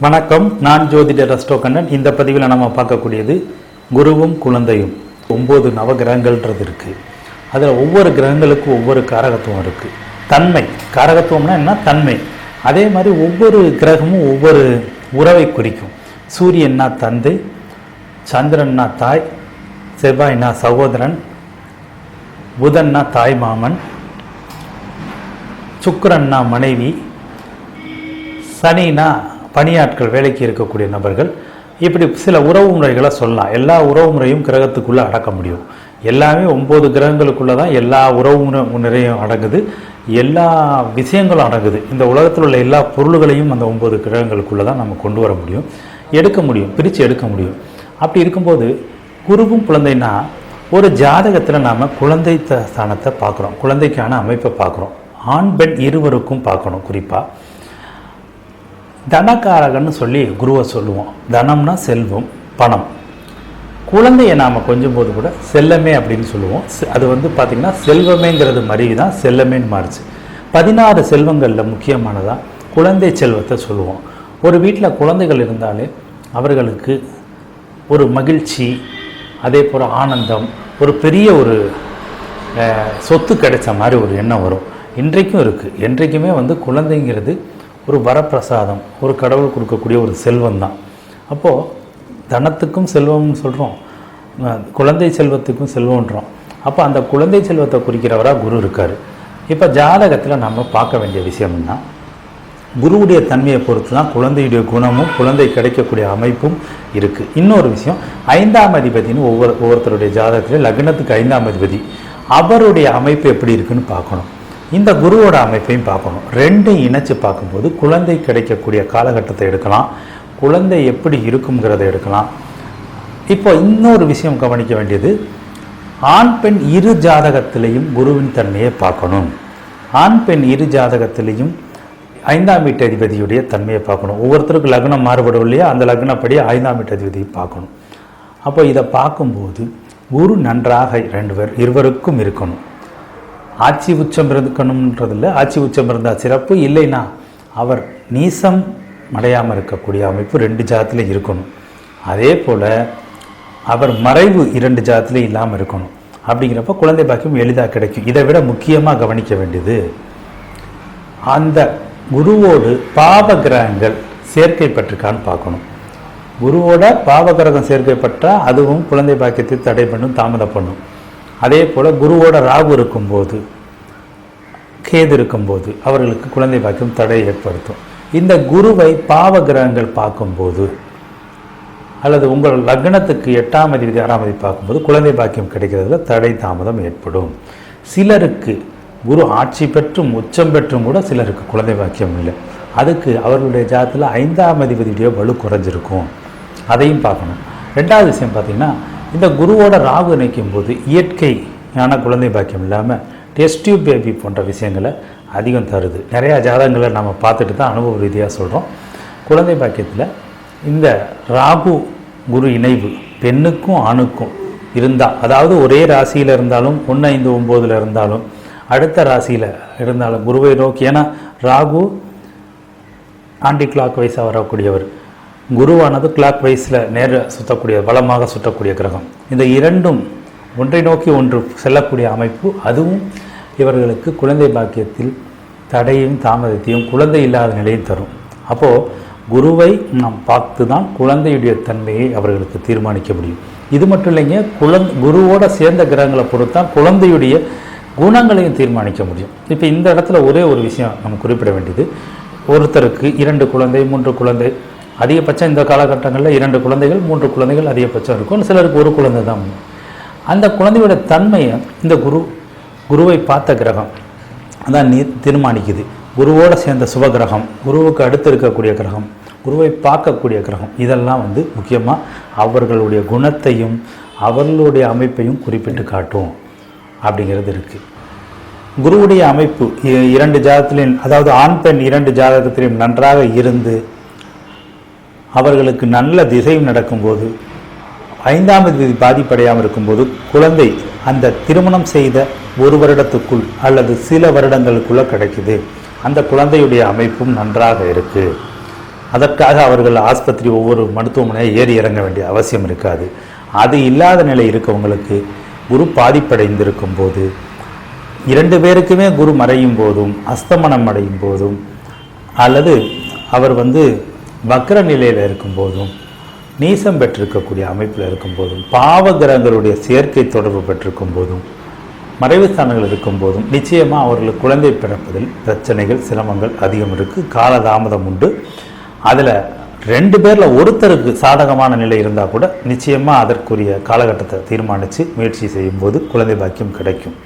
வணக்கம். நான் ஜோதிடர் ரஸ்டோ கண்ணன் இந்த பதிவில் நம்ம பார்க்கக்கூடியது குருவும் குழந்தையும். ஒம்பது நவகிரகங்கள்ன்றது இருக்குது அதில் ஒவ்வொரு கிரகங்களுக்கும் ஒவ்வொரு காரகத்துவம் இருக்குது தன்மை. காரகத்துவம்னா என்ன? தன்மை. அதே மாதிரி ஒவ்வொரு கிரகமும் ஒவ்வொரு உறவை குறிக்கும். சூரியன்னா தந்தை. சந்திரன்னா தாய். செவ்வாய்னா சகோதரன். புதன்னா தாய் மாமன். சுக்கரன்னா மனைவி. சனினா பணியாட்கள் வேலைக்கு இருக்கக்கூடிய நபர்கள் இப்படி சில உறவு முறைகளை சொல்லலாம். எல்லா உறவு முறையும் கிரகத்துக்குள்ளே அடக்க முடியும். எல்லாமே ஒம்பது கிரகங்களுக்குள்ளே தான் எல்லா உறவு நிறையும் முறையும் அடங்குது. எல்லா விஷயங்களும் அடங்குது. இந்த உலகத்தில் உள்ள எல்லா பொருள்களையும் அந்த ஒம்பது கிரகங்களுக்குள்ளே தான் நம்ம கொண்டு வர முடியும். எடுக்க முடியும். பிரித்து எடுக்க முடியும். அப்படி இருக்கும்போது குருவும் குழந்தைன்னா ஒரு ஜாதகத்தில் நாம் குழந்தை ஸ்தானத்தை பார்க்குறோம். குழந்தைக்கான அமைப்பை பார்க்குறோம். ஆண் பெண் இருவருக்கும் பார்க்கணும் குறிப்பாக தனக்காரகன்னு சொல்லி குருவை சொல்லுவோம். தனம்னா செல்வம் பணம். குழந்தையை நாம் கொஞ்சம் போது கூட செல்லமே அப்படின்னு சொல்லுவோம். அது வந்து பார்த்திங்கன்னா செல்வமேங்கிறது மருவி தான் செல்லமேன்னு மாறுச்சு. பதினாறு செல்வங்களில் முக்கியமானதாக குழந்தை செல்வத்தை சொல்லுவோம். ஒரு வீட்டில் குழந்தைகள் இருந்தாலே அவர்களுக்கு ஒரு மகிழ்ச்சி அதே போல் ஆனந்தம் ஒரு பெரிய ஒரு சொத்து கிடைச்ச மாதிரி ஒரு எண்ணம் வரும். இன்றைக்கும் இருக்குது என்றைக்குமே வந்து குழந்தைங்கிறது ஒரு வரப்பிரசாதம் ஒரு கடவுள் கொடுக்கக்கூடிய ஒரு செல்வம் தான் அப்போது தனத்துக்கும் செல்வம்னு சொல்கிறோம் குழந்தை செல்வத்துக்கும் செல்வம்ன்றோம். அப்போ அந்த குழந்தை செல்வத்தை குறிக்கிறவராக குரு இருக்கார். இப்போ ஜாதகத்தில் நம்ம பார்க்க வேண்டிய விஷயம்னா குருவுடைய தன்மையை பொறுத்து தான் குழந்தையுடைய குணமும் குழந்தை கிடைக்கக்கூடிய அமைப்பும் இருக்குது இன்னொரு விஷயம் ஐந்தாம் அதிபதினு ஒவ்வொரு ஒவ்வொருத்தருடைய ஜாதகத்தில் லக்னத்துக்கு ஐந்தாம் அதிபதி. அவருடைய அமைப்பு எப்படி இருக்குன்னு பார்க்கணும். இந்த குருவோட அமைப்பையும் பார்க்கணும். ரெண்டையும் இணைச்சு பார்க்கும்போது குழந்தை கிடைக்கக்கூடிய காலகட்டத்தை எடுக்கலாம். குழந்தை எப்படி இருக்குங்கிறத எடுக்கலாம். இப்போ இன்னொரு விஷயம் கவனிக்க வேண்டியது ஆண் பெண் இரு ஜாதகத்திலையும் குருவின் தன்மையை பார்க்கணும். ஆண் பெண் இரு ஜாதகத்திலையும் ஐந்தாம் வீட்டு அதிபதியுடைய தன்மையை பார்க்கணும். ஒவ்வொருத்தருக்கும் லக்னம் மாறுபடும் இல்லையா? அந்த லக்னப்படி ஐந்தாம் வீட்டு அதிபதியை பார்க்கணும். அப்போ இதை பார்க்கும்போது குரு நன்றாக ரெண்டு பேர் இருவருக்கும் இருக்கணும். ஆட்சி உச்சம் இருக்கணுன்றதில்ல ஆட்சி உச்சம் இருந்தால் சிறப்பு. இல்லைன்னா அவர் நீசம் அடையாமல் இருக்கக்கூடிய அமைப்பு ரெண்டு ஜாத்தில் இருக்கணும். அதே போல் அவர் மறைவு இரண்டு ஜாத்தில் இல்லாமல் இருக்கணும். அப்படிங்கிறப்ப குழந்தை பாக்கியம் எளிதாக கிடைக்கும். இதை விட முக்கியமாக கவனிக்க வேண்டியது அந்த குருவோடு பாவ கிரகங்கள் சேர்க்கைப்பட்டிருக்கான்னு பார்க்கணும். குருவோட பாவ கிரகம் சேர்க்கைப்பட்டால் அதுவும் குழந்தை பாக்கியத்தை தடை பண்ணும் தாமதம் பண்ணும். அதே போல் குருவோட ராகு இருக்கும்போது கேது இருக்கும்போது அவர்களுக்கு குழந்தை பாக்கியம் தடை ஏற்படுத்தும். இந்த குருவை பாவ கிரகங்கள் பார்க்கும்போது அல்லது உங்கள் லக்னத்துக்கு எட்டாம் அதிபதி ஆறாம் அதிபதி பார்க்கும்போது குழந்தை பாக்கியம் கிடைக்கிறதுல தடை தாமதம் ஏற்படும். சிலருக்கு குரு ஆட்சி பெற்றும் உச்சம் பெற்றும் கூட சிலருக்கு குழந்தை பாக்கியம் இல்லை. அதுக்கு அவர்களுடைய ஜாதத்தில் ஐந்தாம் அதிபதியுடைய வலு குறைஞ்சிருக்கும். அதையும் பார்க்கணும். ரெண்டாவது விஷயம் பார்த்திங்கன்னா இந்த குருவோட ராகு இணைக்கும் போது இயற்கையான குழந்தை பாக்கியம் இல்லாமல் டெஸ்ட் டியூப் பேபி போன்ற விஷயங்களை அதிகம் தருது. நிறையா ஜாதகங்களை நம்ம பார்த்துட்டு தான் அனுபவ ரீதியாக சொல்கிறோம் குழந்தை பாக்கியத்தில் இந்த ராகு குரு இணைவு பெண்ணுக்கும் ஆணுக்கும் இருந்தால் அதாவது ஒரே ராசியில் இருந்தாலும் ஒன்று ஐந்து ஒம்போதில் இருந்தாலும் அடுத்த ராசியில் இருந்தாலும் குருவை நோக்கி ஏன்னா ராகு ஆண்டி கிளாக் வைஸாக வரக்கூடியவர். குருவானது கிளாக் வைஸில் நேர சுற்றக்கூடிய வளமாக சுற்றக்கூடிய கிரகம். இந்த இரண்டும் ஒன்றை நோக்கி ஒன்று செல்லக்கூடிய அமைப்பு அதுவும் இவர்களுக்கு குழந்தை பாக்கியத்தில் தடையும் தாமதத்தையும் குழந்தை இல்லாத நிலையும் தரும். அப்போது குருவை நாம் பார்த்து தான் குழந்தையுடைய தன்மையை அவர்களுக்கு தீர்மானிக்க முடியும். இது மட்டும் இல்லைங்க குழந்தை குருவோட சேர்ந்த கிரகங்களை பொறுத்தான் குழந்தையுடைய குணங்களையும் தீர்மானிக்க முடியும். இப்போ இந்த இடத்துல ஒரே ஒரு விஷயம் நம்ம குறிப்பிட வேண்டியது. ஒருத்தருக்கு இரண்டு குழந்தை மூன்று குழந்தை அதிகபட்சம் இந்த காலகட்டங்களில் இரண்டு குழந்தைகள் மூன்று குழந்தைகள் அதிகபட்சம் இருக்கும். சிலருக்கு ஒரு குழந்தை தான். அந்த குழந்தையோட தன்மையை இந்த குரு குருவை பார்த்த கிரகம் அதான் நீ தீர்மானிக்குது. குருவோடு சேர்ந்த சுபகிரகம் குருவுக்கு அடுத்து இருக்கக்கூடிய கிரகம் குருவை பார்க்கக்கூடிய கிரகம் இதெல்லாம் வந்து முக்கியமாக அவர்களுடைய குணத்தையும் அவர்களுடைய அமைப்பையும் குறிப்பிட்டு காட்டும் அப்படிங்கிறது இருக்குது குருவுடைய அமைப்பு இ- இரண்டு ஜாதகத்திலையும் அதாவது ஆண் பெண் இரண்டு ஜாதகத்திலையும் நன்றாக இருந்து அவர்களுக்கு நல்ல திசையும் நடக்கும்போது ஐந்தாம் தேதி பாதிப்படையாமல் இருக்கும்போது குழந்தை அந்த திருமணம் செய்த ஒரு வருடத்துக்குள் அல்லது சில வருடங்களுக்குள்ள கிடைக்குது. அந்த குழந்தையுடைய அமைப்பும் நன்றாக இருக்கு. அதற்காக அவர்கள் ஆஸ்பத்திரி ஒவ்வொரு மருத்துவமனையை ஏறி இறங்க வேண்டிய அவசியம் இருக்காது. அது இல்லாத நிலை இருக்கவங்களுக்கு குரு பாதிப்படைந்திருக்கும் போது இரண்டு பேருக்குமே குரு மறையும் போதும் அஸ்தமனம் அடையும் போதும் அல்லது அவர் வந்து வக்ர நிலையில் இருக்கும் போதும் நீசம் பெற்றிருக்கக்கூடிய அமைப்பில் இருக்கும் போதும் பாவ கிரகங்களுடைய சேர்க்கை தொடர்பு பெற்றிருக்கும் போதும் மறைவு ஸ்தானங்கள் இருக்கும்போதும் நிச்சயமாக அவர்களுக்கு குழந்தை பிறப்பதில் பிரச்சனைகள் சிரமங்கள் அதிகம் இருக்குது காலதாமதம் உண்டு. அதில் ரெண்டு பேரில் ஒருத்தருக்கு சாதகமான நிலை இருந்தால் கூட நிச்சயமாக அதற்குரிய காலகட்டத்தை தீர்மானித்து முயற்சி செய்யும்போது குழந்தை பாக்கியம் கிடைக்கும்.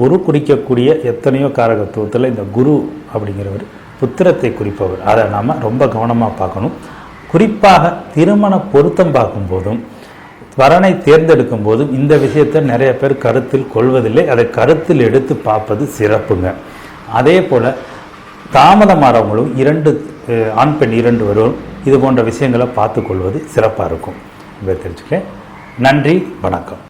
குரு குறிக்கக்கூடிய எத்தனையோ காரகத்துவத்தில் இந்த குரு அப்படிங்கிறவர் புத்திரத்தை குறிப்பவர். அதை நாம் ரொம்ப கவனமாக பார்க்கணும். குறிப்பாக திருமண பொருத்தம் பார்க்கும்போதும் வரனை தேர்ந்தெடுக்கும் போதும் இந்த விஷயத்தை நிறைய பேர் கருத்தில் கொள்வதில்லை. அதை கருத்தில் எடுத்து பார்ப்பது சிறப்புங்க. அதே போல் தாமதமானவங்களும் இரண்டு ஆண் பெண் இரண்டு வரும் இது போன்ற விஷயங்களை பார்த்து கொள்வது சிறப்பாக இருக்கும். இதை நன்றி வணக்கம்.